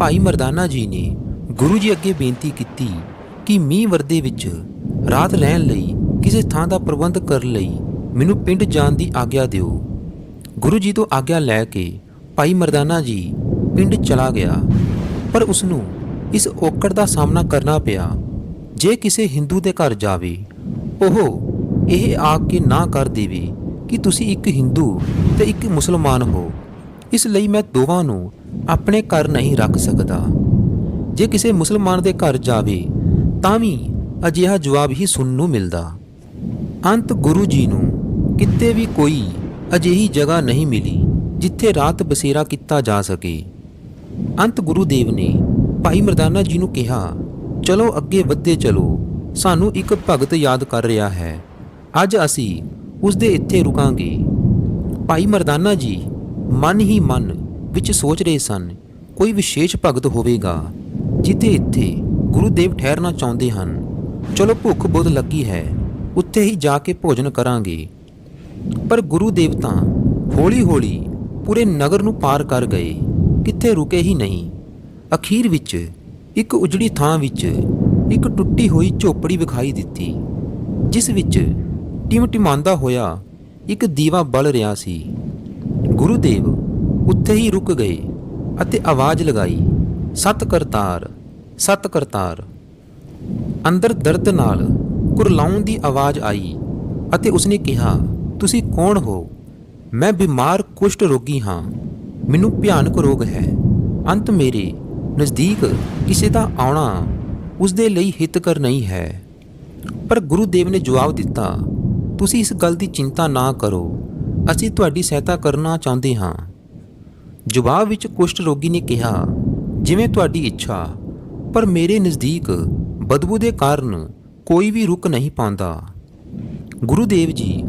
ਭਾਈ ਮਰਦਾਨਾ ਜੀ ਨੇ ਗੁਰੂ ਜੀ ਅੱਗੇ ਬੇਨਤੀ ਕੀਤੀ ਕਿ ਮੀਂਹ ਵਰਦੇ ਵਿੱਚ ਰਾਤ ਰਹਿਣ ਲਈ ਕਿਸੇ ਥਾਂ ਦਾ ਪ੍ਰਬੰਧ ਕਰਨ ਲਈ ਮੈਨੂੰ ਪਿੰਡ ਜਾਣ ਦੀ ਆਗਿਆ ਦਿਓ। ਗੁਰੂ ਜੀ ਤੋਂ ਆਗਿਆ ਲੈ ਕੇ ਭਾਈ ਮਰਦਾਨਾ ਜੀ ਪਿੰਡ ਚਲਾ ਗਿਆ। ਪਰ ਉਸ ਨੂੰ ਇਸ ਔਕੜ ਦਾ ਸਾਹਮਣਾ ਕਰਨਾ ਪਿਆ। ਜੇ ਕਿਸੇ ਹਿੰਦੂ ਦੇ ਘਰ ਜਾਵੇ, ਉਹ ਇਹ ਆਖ ਕੇ ਨਾ ਕਰ ਦੇਵੇ ਕਿ ਤੁਸੀਂ ਇੱਕ ਹਿੰਦੂ ਤੇ ਇੱਕ ਮੁਸਲਮਾਨ ਹੋ। ਇਸ ਲਈ ਮੈਂ ਦੋਵਾਂ ਨੂੰ ਆਪਣੇ ਘਰ ਨਹੀਂ ਰੱਖ ਸਕਦਾ। ਜੇ ਕਿਸੇ ਮੁਸਲਮਾਨ ਦੇ ਘਰ ਜਾਵੇ, ਤਾਂ ਵੀ ਅਜਿਹਾ ਜਵਾਬ ਹੀ ਸੁਣਨ ਨੂੰ ਮਿਲਦਾ। ਅੰਤ ਗੁਰੂ ਜੀ ਨੂੰ ਕਿਤੇ ਵੀ ਕੋਈ ਅਜਿਹੀ ਜਗ੍ਹਾ ਨਹੀਂ ਮਿਲੀ ਜਿੱਥੇ ਰਾਤ ਬਸੇਰਾ ਕੀਤਾ ਜਾ ਸਕੇ। ਅੰਤ ਗੁਰੂ ਦੇਵ ਨੇ ਭਾਈ ਮਰਦਾਨਾ ਜੀ ਨੂੰ ਕਿਹਾ, ਚਲੋ ਅੱਗੇ ਵੱਧਦੇ ਚਲੋ, ਸਾਨੂੰ ਇੱਕ ਭਗਤ ਯਾਦ ਕਰ ਰਿਹਾ ਹੈ। ਅੱਜ ਅਸੀਂ ਉਸ ਦੇ ਇੱਥੇ ਰੁਕਾਂਗੇ। ਭਾਈ ਮਰਦਾਨਾ ਜੀ ਮਨ ਹੀ ਮਨ ਵਿੱਚ ਸੋਚ ਰਹੇ ਸਨ, ਕੋਈ ਵਿਸ਼ੇਸ਼ ਭਗਤ ਹੋਵੇਗਾ, ਜਿੱਥੇ ਇੱਥੇ ਗੁਰੂ ਦੇਵ ਠਹਿਰਨਾ ਚਾਹੁੰਦੇ ਹਨ। ਚਲੋ ਭੁੱਖ ਬਹੁਤ ਲੱਗੀ ਹੈ, ਉੱਥੇ ਹੀ ਜਾ ਕੇ ਭੋਜਨ ਕਰਾਂਗੇ। ਪਰ ਗੁਰੂ ਦੇਵ ਤਾਂ ਹੌਲੀ-ਹੌਲੀ ਪੂਰੇ ਨਗਰ ਨੂੰ ਪਾਰ ਕਰ ਗਏ, ਕਿੱਥੇ ਰੁਕੇ ਹੀ ਨਹੀਂ। ਅਖੀਰ ਵਿੱਚ ਇੱਕ ਉਜੜੀ ਥਾਂ ਵਿੱਚ ਇੱਕ ਟੁੱਟੀ ਹੋਈ ਝੋਪੜੀ ਵਿਖਾਈ ਦਿੱਤੀ, ਜਿਸ ਵਿੱਚ ਟਿਮਟਿਮਾਂਦਾ ਹੋਇਆ ਇੱਕ ਦੀਵਾ ਬਲ ਰਿਹਾ ਸੀ। ਗੁਰੂ ਦੇਵ ਉੱਥੇ ਹੀ ਰੁਕ ਗਏ ਅਤੇ ਆਵਾਜ਼ ਲਗਾਈ, ਸਤ ਕਰਤਾਰ ਸਤ ਕਰਤਾਰ। ਅੰਦਰ ਦਰਦ ਨਾਲ ਕੁਰਲਾਉਣ ਦੀ ਆਵਾਜ਼ ਆਈ ਅਤੇ ਉਸਨੇ ਕਿਹਾ, ਤੁਸੀਂ ਕੌਣ ਹੋ? ਮੈਂ ਬਿਮਾਰ, ਕੁਸ਼ਟ ਰੋਗੀ ਹਾਂ। ਮੈਨੂੰ ਭਿਆਨਕ ਰੋਗ ਹੈ। ਅੰਤ ਮੇਰੇ ਨਜ਼ਦੀਕ ਕਿਸੇ ਦਾ ਆਉਣਾ ਉਸ ਦੇ ਲਈ ਹਿੱਤਕਰ ਨਹੀਂ ਹੈ। ਪਰ ਗੁਰੂ ਦੇਵ ਨੇ ਜਵਾਬ ਦਿੱਤਾ, ਤੁਸੀਂ ਇਸ ਗੱਲ ਦੀ ਚਿੰਤਾ ਨਾ ਕਰੋ। ਅਸੀਂ ਤੁਹਾਡੀ ਸਹਾਇਤਾ ਕਰਨਾ ਚਾਹੁੰਦੇ ਹਾਂ। ਜਵਾਬ ਵਿੱਚ ਕੁਸ਼ਟ ਰੋਗੀ ਨੇ ਕਿਹਾ, ਜਿਵੇਂ ਤੁਹਾਡੀ ਇੱਛਾ, ਪਰ ਮੇਰੇ ਨਜ਼ਦੀਕ ਬਦਬੂ ਦੇ ਕਾਰਨ ਕੋਈ ਵੀ ਰੁਕ ਨਹੀਂ ਪਾਉਂਦਾ। ਗੁਰੂ ਦੇਵ ਜੀ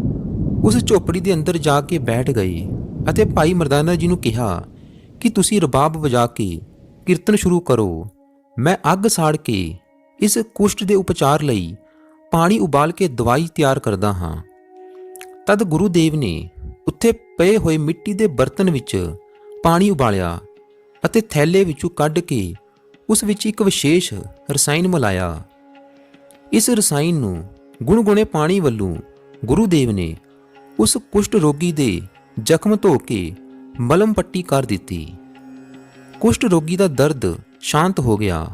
ਉਸ ਝੋਪੜੀ ਦੇ ਅੰਦਰ ਜਾ ਕੇ ਬੈਠ ਗਏ ਅਤੇ ਭਾਈ ਮਰਦਾਨਾ ਜੀ ਨੂੰ ਕਿਹਾ, ਕਿ ਤੁਸੀਂ ਰਬਾਬ ਵਜਾ ਕੇ ਕੀਰਤਨ ਸ਼ੁਰੂ ਕਰੋ। ਮੈਂ ਅੱਗ ਸਾੜ ਕੇ ਇਸ ਕੁਸ਼ਟ ਦੇ ਉਪਚਾਰ ਲਈ ਪਾਣੀ ਉਬਾਲ ਕੇ ਦਵਾਈ ਤਿਆਰ ਕਰਦਾ ਹਾਂ। ਤਦ ਗੁਰੂ ਦੇਵ ਨੇ ਉੱਥੇ ਪਏ ਹੋਏ ਮਿੱਟੀ ਦੇ ਬਰਤਨ ਵਿੱਚ ਪਾਣੀ ਉਬਾਲਿਆ ਅਤੇ ਥੈਲੇ ਵਿੱਚੋਂ ਕੱਢ ਕੇ ਉਸ ਵਿੱਚ ਇੱਕ ਵਿਸ਼ੇਸ਼ ਰਸਾਇਣ ਮਿਲਾਇਆ। ਇਸ ਰਸਾਇਣ ਨੂੰ ਗੁਣਗੁਣੇ ਪਾਣੀ ਵੱਲੋਂ ਗੁਰੂ ਦੇਵ ਨੇ ਉਸ ਕੁਸ਼ਟ ਰੋਗੀ ਦੇ ਜ਼ਖਮ ਧੋ ਕੇ ਮਲਮ ਪੱਟੀ ਕਰ ਦਿੱਤੀ। ਕੁਸ਼ਟ ਰੋਗੀ ਦਾ ਦਰਦ ਸ਼ਾਂਤ ਹੋ ਗਿਆ।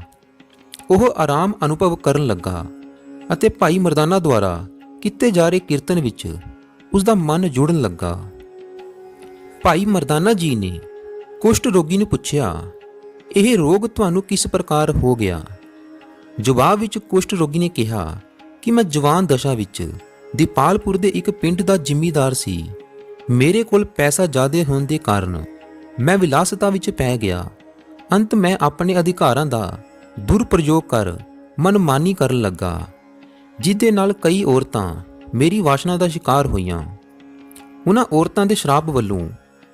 ਉਹ ਆਰਾਮ ਅਨੁਭਵ ਕਰਨ ਲੱਗਾ ਅਤੇ ਭਾਈ ਮਰਦਾਨਾ ਦੁਆਰਾ ਕੀਤੇ ਜਾ ਰਹੇ ਕੀਰਤਨ ਵਿੱਚ ਉਸ ਦਾ ਮਨ ਜੁੜਨ ਲੱਗਾ। ਭਾਈ ਮਰਦਾਨਾ ਜੀ ਨੇ ਕੁਸ਼ਟ ਰੋਗੀ ਨੂੰ ਪੁੱਛਿਆ, ਇਹ ਰੋਗ ਤੁਹਾਨੂੰ ਕਿਸ ਪ੍ਰਕਾਰ ਹੋ ਗਿਆ? ਜਵਾਬ ਵਿੱਚ ਕੁਸ਼ਟ ਰੋਗੀ ਨੇ ਕਿਹਾ, ਕਿ ਮੈਂ ਜਵਾਨ ਦਸ਼ਾ ਵਿੱਚ, ਦੀਪਾਲਪੁਰ ਦੇ ਇੱਕ ਪਿੰਡ ਦਾ ਜ਼ਿਮੀਦਾਰ ਸੀ। ਮੇਰੇ ਕੋਲ ਪੈਸਾ ਜ਼ਿਆਦਾ ਹੋਣ ਦੇ ਕਾਰਨ ਮੈਂ ਵਿਲਾਸਤਾ ਵਿੱਚ ਪੈ ਗਿਆ। ਅੰਤ ਮੈਂ ਆਪਣੇ ਅਧਿਕਾਰਾਂ ਦਾ ਦੁਰਪ੍ਰਯੋਗ ਕਰ ਮਨਮਾਨੀ ਕਰਨ ਲੱਗਾ ਜਿਹਦੇ ਨਾਲ ਕਈ ਔਰਤਾਂ ਮੇਰੀ ਵਾਸ਼ਨਾ ਦਾ ਸ਼ਿਕਾਰ ਹੋਈਆਂ। ਉਹਨਾਂ ਔਰਤਾਂ ਦੇ ਸ਼ਰਾਬ ਵੱਲੋਂ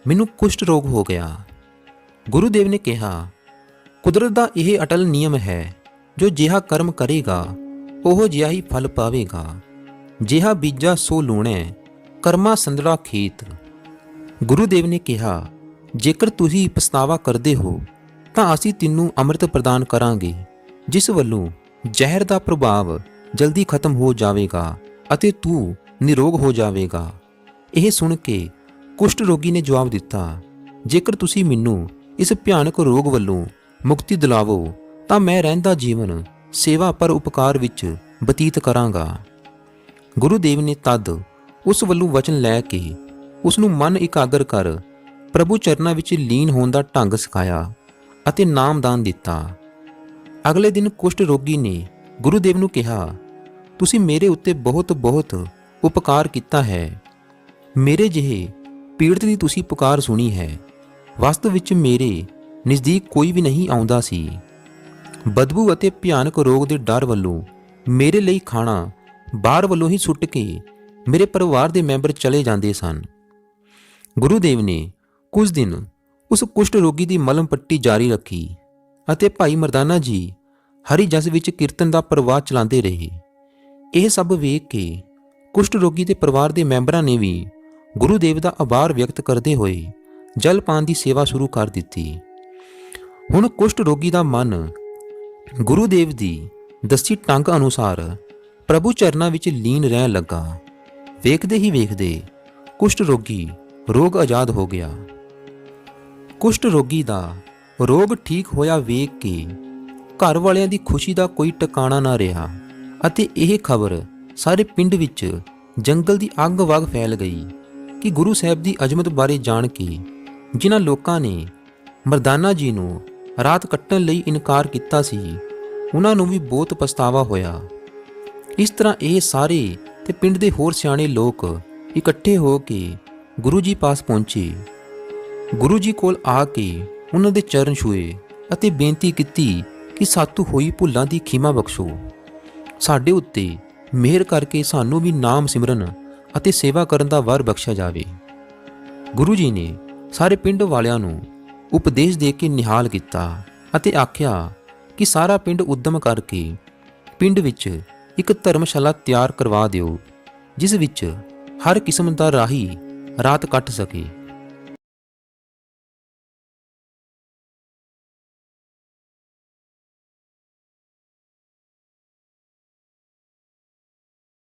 ਮੈਨੂੰ ਕੁਸ਼ਟ ਰੋਗ ਹੋ ਗਿਆ। ਗੁਰੂ ਦੇਵ ਨੇ ਕਿਹਾ, ਕੁਦਰਤ ਦਾ ਇਹ ਅਟਲ ਨਿਯਮ ਹੈ, ਜੋ ਜਿਹਾ ਕਰਮ ਕਰੇਗਾ, ਉਹ ਜਿਹਾ ਹੀ ਫਲ ਪਾਵੇਗਾ। ਜਿਹਾ ਬੀਜਾ ਸੋ ਲੂਣੈ, ਕਰਮਾ ਸੰਦੜਾ ਖੇਤ। ਗੁਰੂਦੇਵ ਨੇ ਕਿਹਾ, ਜੇਕਰ ਤੁਸੀਂ ਪਛਤਾਵਾ ਕਰਦੇ ਹੋ, ਤਾਂ ਅਸੀਂ ਤੈਨੂੰ ਅੰਮ੍ਰਿਤ ਪ੍ਰਦਾਨ ਕਰਾਂਗੇ, ਜਿਸ ਵੱਲੋਂ ਜ਼ਹਿਰ ਦਾ ਪ੍ਰਭਾਵ ਜਲਦੀ ਖਤਮ ਹੋ ਜਾਵੇਗਾ। ਅਤੇ ਤੂੰ ਨਿਰੋਗ ਹੋ ਜਾਵੇਗਾ। ਇਹ ਸੁਣ ਕੇ ਕੁਸ਼ਟ ਰੋਗੀ ਨੇ ਜਵਾਬ ਦਿੱਤਾ, ਜੇਕਰ ਤੁਸੀਂ ਮੈਨੂੰ ਇਸ ਭਿਆਨਕ ਰੋਗ ਵੱਲੋਂ ਮੁਕਤੀ ਦਿਲਾਵੋ, ਤਾਂ ਮੈਂ ਰਹਿੰਦਾ ਜੀਵਨ ਸੇਵਾ ਪਰ ਉਪਕਾਰ ਵਿੱਚ ਬਤੀਤ ਕਰਾਂਗਾ। ਗੁਰੂਦੇਵ ਨੇ ਤਦ ਉਸ ਵੱਲੋਂ ਵਚਨ ਲੈ ਕੇ ਉਸ ਨੂੰ ਮਨ ਇਕਾਗਰ ਕਰ ਪ੍ਰਭੂ ਚਰਨਾਂ ਵਿੱਚ ਲੀਨ ਹੋਣ ਦਾ ਢੰਗ ਸਿਖਾਇਆ ਅਤੇ ਨਾਮਦਾਨ ਦਿੱਤਾ। ਅਗਲੇ ਦਿਨ ਕੁਸ਼ਟ ਰੋਗੀ ਨੇ ਗੁਰੂਦੇਵ ਨੂੰ ਕਿਹਾ ਤੁਸੀਂ ਮੇਰੇ ਉੱਤੇ ਬਹੁਤ ਬਹੁਤ ਉਪਕਾਰ ਕੀਤਾ ਹੈ। ਮੇਰੇ ਜਿਹੇ ਪੀੜਤ ਦੀ ਤੁਸੀਂ ਪੁਕਾਰ ਸੁਣੀ ਹੈ। ਵਾਸਤਵ ਵਿੱਚ ਮੇਰੇ ਨਜ਼ਦੀਕ ਕੋਈ ਵੀ ਨਹੀਂ ਆਉਂਦਾ ਸੀ। ਬਦਬੂ ਅਤੇ ਭਿਆਨਕ ਰੋਗ ਦੇ ਡਰ ਵੱਲੋਂ ਮੇਰੇ ਲਈ ਖਾਣਾ ਬਾਹਰ ਵੱਲੋਂ ਹੀ ਸੁੱਟ ਕੇ ਮੇਰੇ ਪਰਿਵਾਰ ਦੇ ਮੈਂਬਰ ਚਲੇ ਜਾਂਦੇ ਸਨ। ਗੁਰੂ ਦੇਵ ਨੇ ਕੁਝ ਦਿਨ ਉਸ ਕੁਸ਼ਟ ਰੋਗੀ ਦੀ ਮਲਮ ਪੱਟੀ ਜਾਰੀ ਰੱਖੀ ਅਤੇ ਭਾਈ ਮਰਦਾਨਾ ਜੀ ਹਰੀ ਜਸ ਵਿੱਚ ਕੀਰਤਨ ਦਾ ਪ੍ਰਵਾਹ ਚਲਾਉਂਦੇ ਰਹੇ। ਇਹ ਸਭ ਵੇਖ ਕੇ ਕੁਸ਼ਟ ਰੋਗੀ ਦੇ ਪਰਿਵਾਰ ਦੇ ਮੈਂਬਰਾਂ ਨੇ ਵੀ ਗੁਰੂ ਦੇਵ ਦਾ ਆਭਾਰ ਵਿਅਕਤ ਕਰਦੇ ਹੋਏ ਜਲ ਪਾਨ ਦੀ ਸੇਵਾ ਸ਼ੁਰੂ ਕਰ ਦਿੱਤੀ। ਹੁਣ ਕੁਸ਼ਟ ਰੋਗੀ ਦਾ ਮਨ ਗੁਰੂ ਦੇਵ ਦੀ ਦੱਸੀ ਟੰਗ ਅਨੁਸਾਰ ਪ੍ਰਭੂ ਚਰਨਾਂ ਵਿੱਚ ਲੀਨ ਰਹਿਣ ਲੱਗਾ। ਵੇਖਦੇ ਹੀ ਵੇਖਦੇ ਕੁਸ਼ਟ ਰੋਗੀ ਰੋਗ ਆਜ਼ਾਦ ਹੋ ਗਿਆ। ਕੁਸ਼ਟ ਰੋਗੀ ਦਾ ਰੋਗ ਠੀਕ ਹੋਇਆ ਵੇਖ ਕੇ ਘਰ ਵਾਲਿਆਂ ਦੀ ਖੁਸ਼ੀ ਦਾ ਕੋਈ ਟਿਕਾਣਾ ਨਾ ਰਿਹਾ। ਅਤੇ ਇਹ ਖਬਰ ਸਾਰੇ ਪਿੰਡ ਵਿੱਚ ਜੰਗਲ ਦੀ ਅੱਗ ਵਗ ਫੈਲ ਗਈ ਕਿ ਗੁਰੂ ਸਾਹਿਬ ਦੀ ਅਜ਼ਮਤ ਬਾਰੇ ਜਾਣ ਕੇ ਜਿਨ੍ਹਾਂ ਲੋਕਾਂ ਨੇ ਮਰਦਾਨਾ ਜੀ ਨੂੰ ਰਾਤ ਕੱਟਣ ਲਈ ਇਨਕਾਰ ਕੀਤਾ ਸੀ, ਉਹਨਾਂ ਨੂੰ ਵੀ ਬਹੁਤ ਪਛਤਾਵਾ ਹੋਇਆ। ਇਸ ਤਰ੍ਹਾਂ ਇਹ ਸਾਰੇ ਤੇ ਪਿੰਡ ਦੇ ਹੋਰ ਸਿਆਣੇ ਲੋਕ ਇਕੱਠੇ ਹੋ ਕੇ ਗੁਰੂ ਜੀ ਪਾਸ ਪਹੁੰਚੇ। ਗੁਰੂ ਜੀ ਕੋਲ ਆ ਕੇ ਉਹਨਾਂ ਦੇ ਚਰਨ ਛੂਏ ਅਤੇ ਬੇਨਤੀ ਕੀਤੀ ਕਿ ਸਾਤੂ ਹੋਈ ਭੁੱਲਾਂ ਦੀ ਖਿਮਾ ਬਖਸ਼ੋ। ਸਾਡੇ ਉੱਤੇ ਮਿਹਰ ਕਰਕੇ ਸਾਨੂੰ ਵੀ ਨਾਮ ਸਿਮਰਨ ਅਤੇ ਸੇਵਾ ਕਰਨ ਦਾ ਵਰ ਬਖਸ਼ਿਆ ਜਾਵੇ। ਗੁਰੂ ਜੀ ਨੇ ਸਾਰੇ ਪਿੰਡ ਵਾਲਿਆਂ ਨੂੰ ਉਪਦੇਸ਼ ਦੇ ਕੇ ਨਿਹਾਲ ਕੀਤਾ ਅਤੇ ਆਖਿਆ ਕਿ ਸਾਰਾ ਪਿੰਡ ਉਦਮ ਕਰਕੇ ਪਿੰਡ ਵਿੱਚ ਇੱਕ ਧਰਮਸ਼ਾਲਾ ਤਿਆਰ ਕਰਵਾ ਦਿਓ, ਜਿਸ ਵਿੱਚ ਹਰ ਕਿਸਮ ਦਾ ਰਾਹੀ ਰਾਤ ਕੱਟ ਸਕੇ।